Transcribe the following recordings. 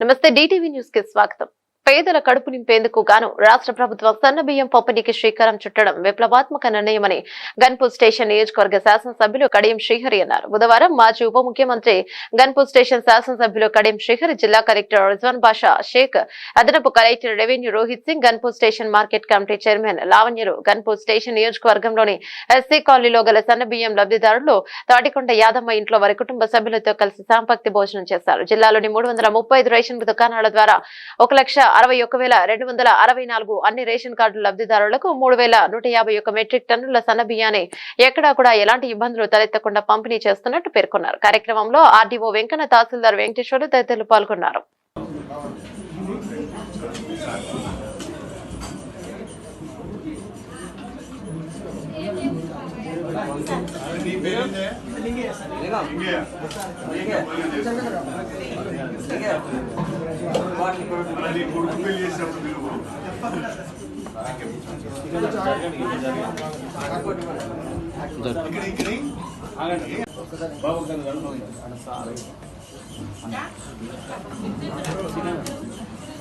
నమస్తే DTV news కి స్వాగతం పేదల కడుపు నింపేందుకు గాను రాష్ట్ర ప్రభుత్వం సన్న బియ్యం పంపిణీకి శ్రీకారం చుట్టడం విప్లవాత్మక నిర్ణయమని గన్పూర్ స్టేషన్ నియోజకవర్గ శాసనసభ్యులు కడియం శ్రీహరి అన్నారు. బుధవారం మాజీ ఉప ముఖ్యమంత్రి గన్పూర్ స్టేషన్ శాసనసభ్యులు కడియం శ్రీహరి జిల్లా కలెక్టర్ రిజ్వాన్ బాషా షేక్ అదనపు collector revenue Rohit Singh Ghanpur station market committee chairman లావణ్యరు Ghanpur station నియోజకవర్గంలోని ఎస్సీ కాలనీలో గల సన్న బియ్యం లబ్ధిదారులు తాటికొండ యాదమ్మ ఇంట్లో వారి కుటుంబ సభ్యులతో కలిసి సాంపక్తి భోజనం చేశారు. జిల్లాలోని మూడు రేషన్ దుకాణాల ద్వారా ఒక లక్ష అరవై ఒక్క వేల రెండు వందల అరవై నాలుగు అన్ని రేషన్ కార్డు లబ్ధిదారులకు మూడు వేల నూట యాభై ఒక్క మెట్రిక్ టన్నుల సన్న బియ్యాన్ని ఎక్కడా కూడా ఎలాంటి ఇబ్బందులు తలెత్తకుండా పంపిణీ చేస్తున్నట్టు పేర్కొన్నారు. కార్యక్రమంలో ఆర్డీఓ వెంకన్న తహసీల్దార్ వెంకటేశ్వర్లు తదితరులు పాల్గొన్నారు. నీ కొడుకు పెళ్లి చేసినప్పుడు పిలువు ఇక్కడ ఇక్కడ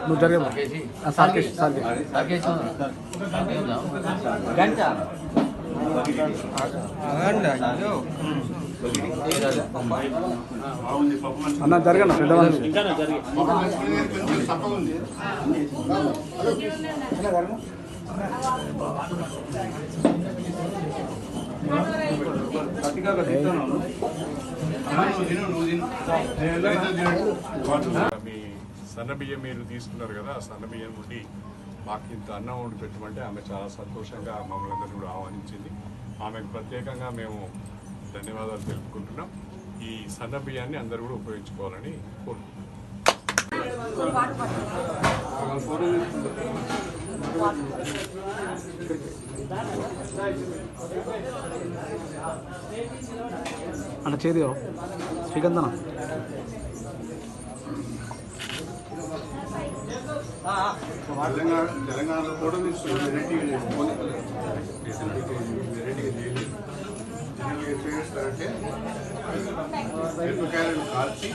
నువ్వు జరిగే సార్కే సార్కే గంట బాగుంది పప్పు మంచి అన్న జరగండి పెద్ద తప్ప మీ సన్న బియ్యం మీరు తీసుకున్నారు కదా ఆ సన్న బియ్యం ఉండి మాకు ఇంత అన్నం వండి పెట్టమంటే ఆమె చాలా సంతోషంగా మమ్మల్ని అందరినీ కూడా ఆహ్వానించింది. ఆమెకు ప్రత్యేకంగా మేము ధన్యవాదాలు తెలుపుకుంటున్నాం. ఈ సన్న బియ్యాన్ని అందరూ కూడా ఉపయోగించుకోవాలని కోరుకుంటున్నాం. అన్న చేది శ్రీకందన. తెలంగాణ తెలంగాణలో కూడా మీరు వెరైటీగా వెరైటీగా చేయాలి జనరల్గా ఎట్లా చేస్తారంటే మిరపకాయలను కాల్చి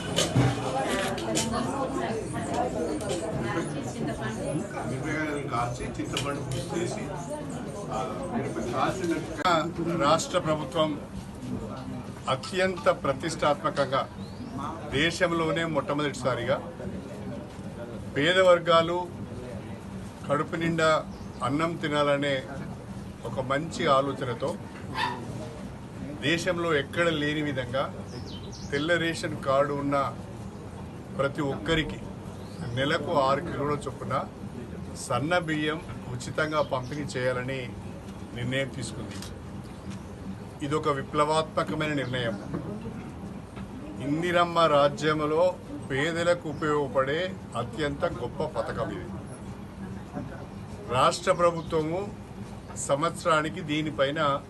మిరపకాయలను కాల్చి చింతపండు చేసి రాష్ట్ర ప్రభుత్వం అత్యంత ప్రతిష్టాత్మకంగా దేశంలోనే మొట్టమొదటిసారిగా పేద వర్గాలు కడుపు నిండా అన్నం తినాలనే ఒక మంచి ఆలోచనతో దేశంలో ఎక్కడ లేని విధంగా తెల్ల రేషన్ కార్డు ఉన్న ప్రతి ఒక్కరికి నెలకు ఆరు కిలోల చొప్పున సన్న బియ్యం ఉచితంగా పంపిణీ చేయాలని నిర్ణయం తీసుకుంది. ఇది ఒక విప్లవాత్మకమైన నిర్ణయం. ఇందిరమ్మ రాజ్యంలో పేదలకు ఉపయోగపడే అత్యంత గొప్ప పథకం ఇది. రాష్ట్ర ప్రభుత్వము సంవత్సరానికి దీనిపైన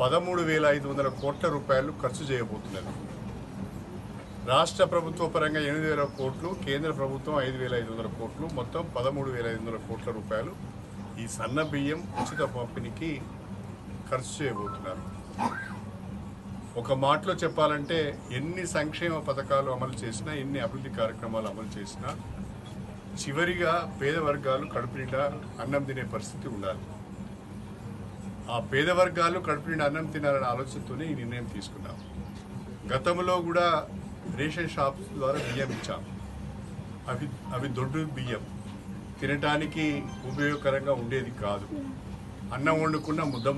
పదమూడు వేల ఐదు వందల కోట్ల రూపాయలు ఖర్చు చేయబోతున్నది. రాష్ట్ర ప్రభుత్వ పరంగా ఎనిమిది వేల కోట్లు కేంద్ర ప్రభుత్వం ఐదు వేల ఐదు వందల కోట్లు మొత్తం పదమూడు వేల ఐదు వందల కోట్ల రూపాయలు ఈ సన్న బియ్యం ఉచిత పంపిణీకి ఖర్చు చేయబోతున్నారు. ఒక మాటలో చెప్పాలంటే ఎన్ని సంక్షేమ పథకాలు అమలు చేసినా ఎన్ని అభివృద్ధి కార్యక్రమాలు అమలు చేసినా చివరిగా పేద వర్గాలు కడుపు నిండా అన్నం తినే పరిస్థితి ఉండాలి. ఆ పేద వర్గాలు కడుపు నిండా అన్నం తినాలనే ఆలోచనతోనే ఈ నిర్ణయం తీసుకున్నాం. గతంలో కూడా రేషన్ షాప్స్ ద్వారా బియ్యం ఇచ్చాం. అవి అవి దొడ్డు బియ్యం. తినటానికి ఉపయోగకరంగా ఉండేది కాదు. అన్నం వండుకున్న ముద్ద